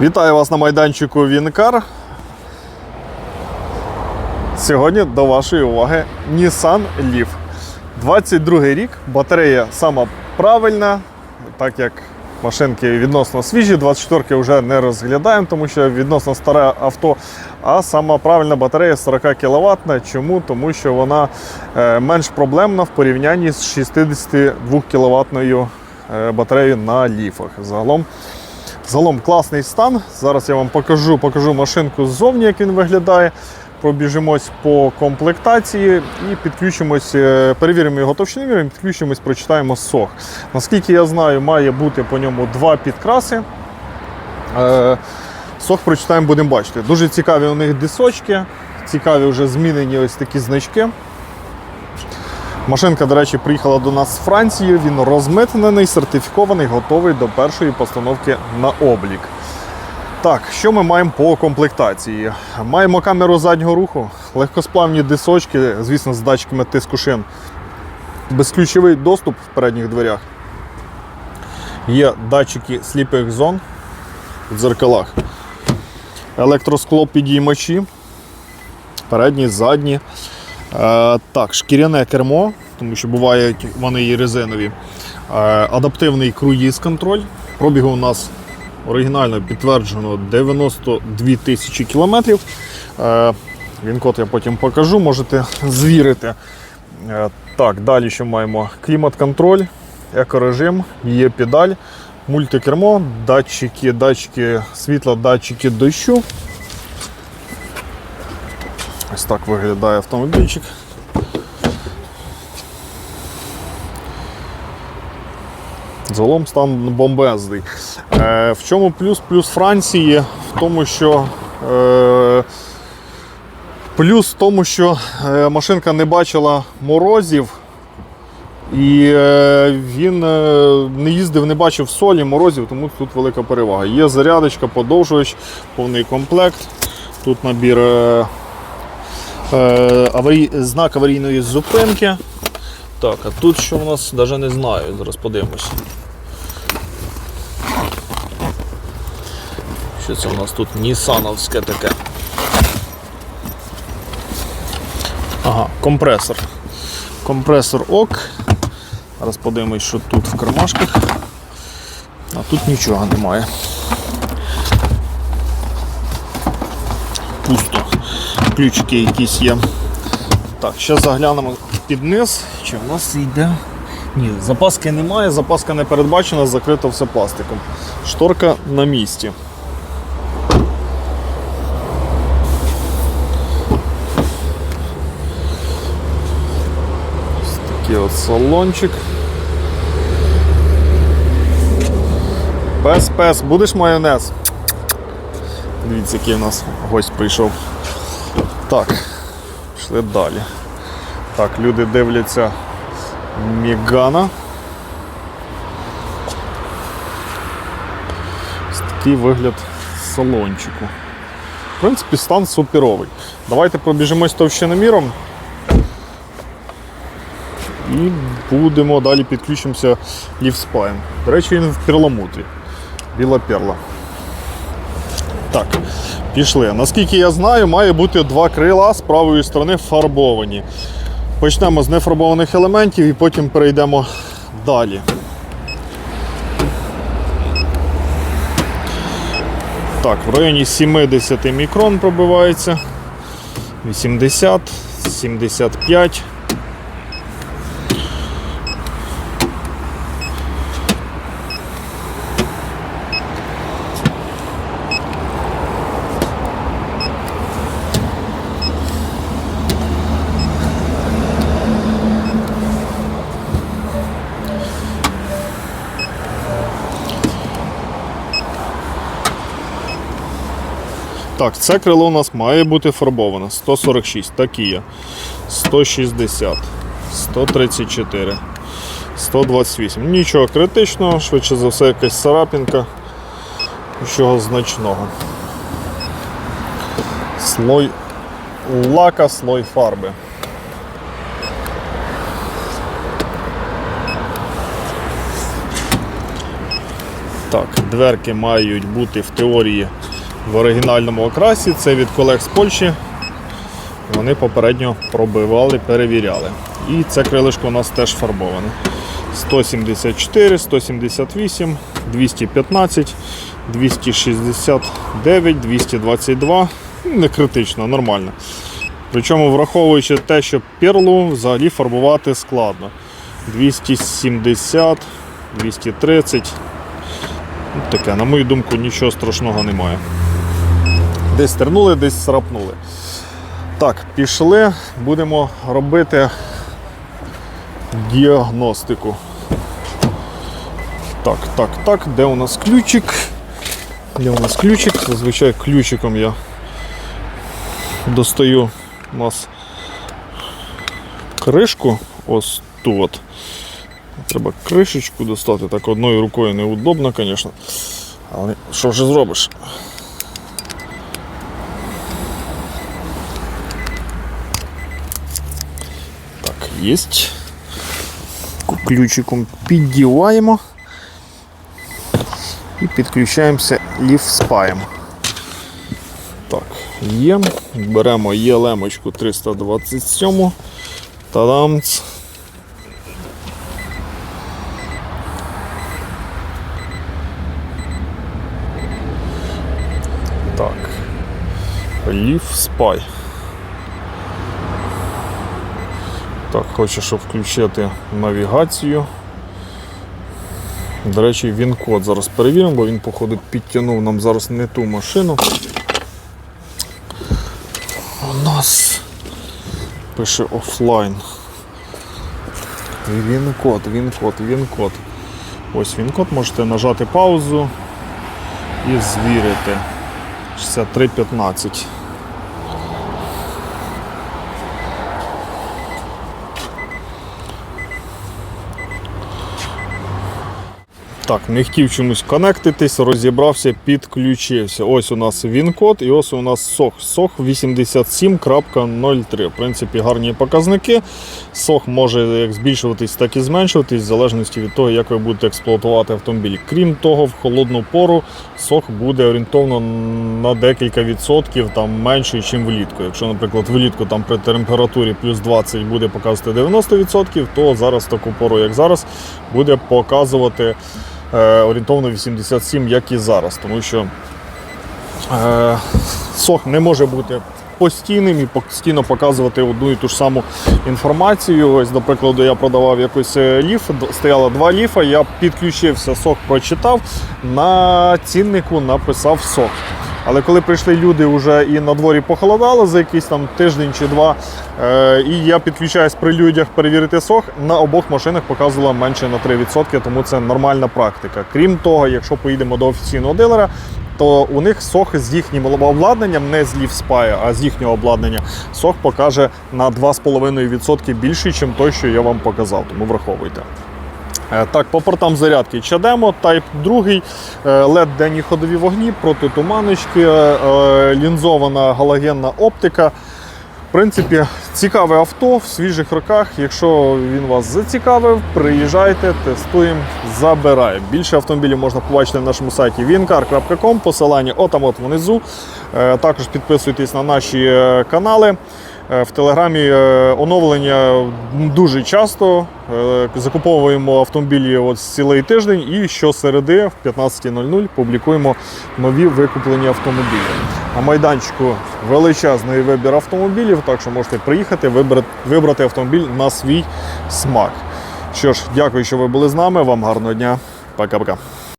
Вітаю вас на майданчику Вінкар. Сьогодні до вашої уваги Nissan Leaf. 22 рік, батарея сама правильна, так як машинки відносно свіжі, 24-ки вже не розглядаємо, тому що відносно старе авто. А сама правильна батарея 40 кВт. Чому? Тому що вона е, менш проблемна в порівнянні з 62 кВт батареєю на ліфах. Загалом Загалом класний стан. Зараз я вам покажу, покажу машинку ззовні, як він виглядає. Пробіжимось по комплектації і підключимось, е, перевіримо його товщиноміром, підключимось, прочитаємо сох. Наскільки я знаю, має бути по ньому два підкраси. Е, Сох прочитаємо, будемо бачити. Дуже цікаві у них дисочки, цікаві вже змінені ось такі значки. Машинка, до речі, приїхала до нас з Франції. Він розмитнений, сертифікований, готовий до першої постановки на облік. Так, що ми маємо по комплектації? Маємо камеру заднього руху, легкосплавні дисочки, звісно, з датчиками тиску шин, безключовий доступ в передніх дверях. Є датчики сліпих зон в дзеркалах, електроскло підіймачі, передні, задні. Е, так, шкіряне кермо, тому що бувають вони і резинові. Е, адаптивний круїз-контроль. Пробігу у нас оригінально підтверджено 92 тисячі кілометрів. Е, він код я потім покажу, можете звірити. Так, далі що маємо? Клімат-контроль, екорежим, є педаль, мультикермо, датчики, датчики світла, датчики дощу. Ось так виглядає автомобільчик. Загалом стан бомбезний. Е, в чому плюс? Плюс Франції в тому, що е, плюс в тому, що е, машинка не бачила морозів. І е, він е, не їздив, не бачив солі, морозів, тому тут велика перевага. Є зарядочка, подовжувач, повний комплект. Тут набір аварій, знак аварійної зупинки. Так, а тут що у нас навіть не знаю, зараз подивимось. Що це у нас тут Нісановське таке. Ага, компресор. Компресор ок. Зараз подивимось, що тут в кармашках. А тут нічого немає. Пусто. Ключики якісь є. Так, зараз заглянемо під низ. Чи в нас йде? Ні, запаски немає, запаска не передбачена, закрито все пластиком. Шторка на місці. Ось такий от салончик. Пес, пес, будеш майонез? Дивіться, який у нас гость прийшов. Так, пішли далі. Так, люди дивляться Мігана. Такий вигляд салончику. В принципі, стан суперовий. Давайте пробіжимось товщиноміром. І будемо далі підключимося лівспайн. До речі, він в перламутрі. Біла перла. Так, пішли. Наскільки я знаю, має бути два крила з правої сторони фарбовані. Почнемо з нефарбованих елементів і потім перейдемо далі. Так, в районі 70 мікрон пробивається. 80, 75. Так, це крило у нас має бути фарбоване. 146, так і є. 160, 134, 128. Нічого критичного, швидше за все, якась царапінка. Нічого значного. Слой лака, слой фарби. Так, дверки мають бути в теорії в оригінальному окрасі. Це від колег з Польщі. Вони попередньо пробивали, перевіряли. І це крилишко у нас теж фарбоване. 174, 178, 215, 269, 222. Не критично, нормально. Причому враховуючи те, що перлу взагалі фарбувати складно. 270, 230. Ну, Таке, на мою думку, нічого страшного немає. Десь тернули, десь срапнули. Так, пішли, будемо робити діагностику. Так, так, так, де у нас ключик? Де у нас ключик? Зазвичай ключиком я достаю у нас кришку. Ось ту от. Треба кришечку достати. Так одною рукою неудобно, звісно. Але що вже зробиш? Єсть. Ключиком піддіваємо і підключаємося ліфспаєм. Так, є. Беремо ЄЛМочку 327. Тадамц. Так. Ліф спай. Так, хочу, щоб включити навігацію. До речі, він код зараз перевіримо, бо він, походу, підтягнув нам зараз не ту машину. У нас пише офлайн. Він код, він код, він код. Ось він код, можете нажати паузу і звірити. 6315. Так, не хотів чомусь конектитись, розібрався, підключився. Ось у нас він-код і ось у нас сох. Сох 87.03. В принципі, гарні показники. Сох може як збільшуватись, так і зменшуватись, в залежності від того, як ви будете експлуатувати автомобіль. Крім того, в холодну пору сох буде орієнтовно на декілька відсотків там менший, ніж влітку. Якщо, наприклад, влітку там при температурі плюс 20 буде показувати 90%, то зараз таку пору, як зараз, буде показувати орієнтовно 87, як і зараз. Тому що сок сох не може бути постійним і постійно показувати одну і ту ж саму інформацію. Ось, до прикладу, я продавав якийсь е, ліф, стояло два ліфа, я підключився, сок прочитав, на ціннику написав сох. Але коли прийшли люди вже і на дворі похолодало за якийсь там тиждень чи два, е, і я підключаюсь при людях перевірити сох, на обох машинах показувало менше на 3%, тому це нормальна практика. Крім того, якщо поїдемо до офіційного дилера, то у них сох з їхнім обладнанням, не з лівспая, а з їхнього обладнання, сох покаже на 2,5% більший, ніж той, що я вам показав, тому враховуйте. Е, Так, по портам зарядки Чадемо, Type 2, LED денні ходові вогні, протитуманочки, е, е, лінзована галогенна оптика. В принципі, цікаве авто в свіжих роках. Якщо він вас зацікавив, приїжджайте, тестуємо, забираємо. Більше автомобілів можна побачити на нашому сайті wincar.com, посилання отам от внизу. Е, Також підписуйтесь на наші е, канали. Е, В Телеграмі е, оновлення дуже часто. Е, Закуповуємо автомобілі от цілий тиждень і щосереди в 15.00 публікуємо нові викуплені автомобілі. На майданчику величезний вибір автомобілів, так що можете приїхати, вибрати, вибрати автомобіль на свій смак. Що ж, дякую, що ви були з нами. Вам гарного дня. Пока-пока.